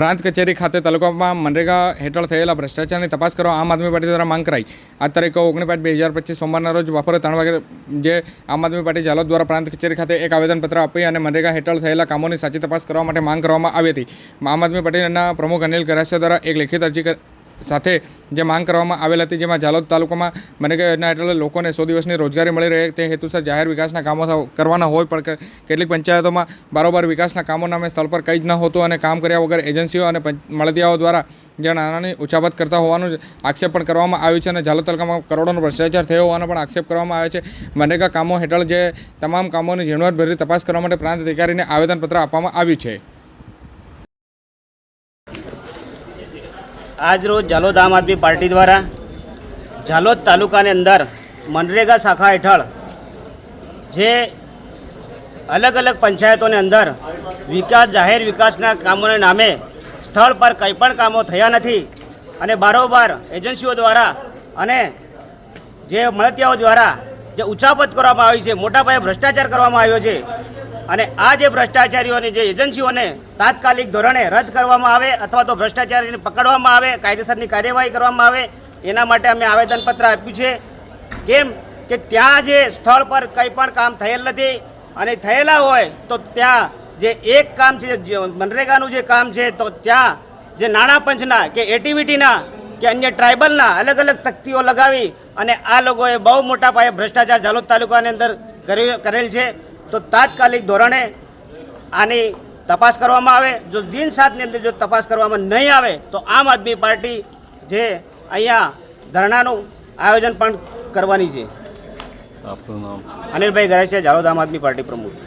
પ્રાંત કચેરી ખાતે તાલુકામાં મનરેગા હેઠળ થયેલા ભ્રષ્ટાચારની તપાસ કરવા આમ આદમી પાર્ટી દ્વારા માંગ કરાઈ. આ તારીખ ઓગણીપાંચ બે હજાર પચીસ સોમવારના રોજ બપોરે ત્રણ વાગે જે આમ આદમી પાર્ટી જાલોદ દ્વારા પ્રાંત કચેરી ખાતે એક આવેદનપત્ર આપી અને મનરેગા હેઠળ થયેલા કામોની સાચી તપાસ કરવા માટે માંગ કરવામાં આવી હતી. આમ આદમી પાર્ટીના પ્રમુખ અનિલ કરાસિયા દ્વારા એક લેખિત અરજી સાથે જે માંગ કરવામાં આવેલ હતી, જેમાં જાલોદ તાલુકામાં મનરેગા યોજના હેઠળ લોકોને સો દિવસની રોજગારી મળી રહે, તે હેતુસર જાહેર વિકાસના કામો કરવાના હોય, પણ કેટલીક પંચાયતોમાં બારોબાર વિકાસના કામો નામે સ્થળ પર કંઈ જ ન હોતું અને કામ કર્યા વગર એજન્સીઓ અને મળદિયાઓ દ્વારા જે નાણાંની ઉછાપત કરતા હોવાનું આક્ષેપ પણ કરવામાં આવ્યું છે અને જાલોદ તાલુકામાં કરોડોનો ભ્રષ્ટાચાર થયો હોવાનો પણ આક્ષેપ કરવામાં આવે છે. મનરેગા કામો હેઠળ જે તમામ કામોની ઝીણવટભરી તપાસ કરવા માટે પ્રાંત અધિકારીને આવેદનપત્ર આપવામાં આવ્યું છે. આજ જાલોદ આમ આદમી પાર્ટી દ્વારા ઝાલોદ તાલુકાની અંદર મનરેગા શાખા હેઠળ જે અલગ અલગ પંચાયતોની અંદર વિકાસ, જાહેર વિકાસના કામોના નામે સ્થળ પર કંઈ પણ કામો થયા નથી અને બારોબાર એજન્સીઓ દ્વારા અને જે મળતિયાઓ દ્વારા જે ઉચાપત કરવામાં આવી છે, મોટા પાયે ભ્રષ્ટાચાર કરવામાં આવ્યો છે અને આ જે ભ્રષ્ટાચારીઓની જે એજન્સીઓને તાત્કાલિક ધોરણે રદ કરવામાં આવે અથવા તો ભ્રષ્ટાચારીને પકડવામાં આવે, કાયદેસરની કાર્યવાહી કરવામાં આવે, એના માટે અમે આવેદનપત્ર આપ્યું છે. કેમ કે ત્યાં જે સ્થળ પર કંઈ પણ કામ થયેલ નથી અને થયેલા હોય તો ત્યાં જે એક કામ છે મનરેગાનું જે કામ છે, તો ત્યાં જે નાણાં પંચના કે એટીવીટીના કે અન્ય ટ્રાઇબલના અલગ અલગ તકતીઓ લગાવી અને આ લોકોએ બહુ મોટા પાયે ભ્રષ્ટાચાર જાલોદ તાલુકાની અંદર કર્યો, કરેલ છે. તો તાત્કાલિક ધોરણે આની તપાસ કરવામાં આવે. જો દિન સાતની અંદર જો તપાસ કરવામાં નહીં આવે તો આમ આદમી પાર્ટી જે અહીંયા ધરણાનું આયોજન પણ કરવાની છે. આપનું નામ? અનિલભાઈ ગરેસિયા ઝાલોદ આમ આદમી પાર્ટી પ્રમુખ.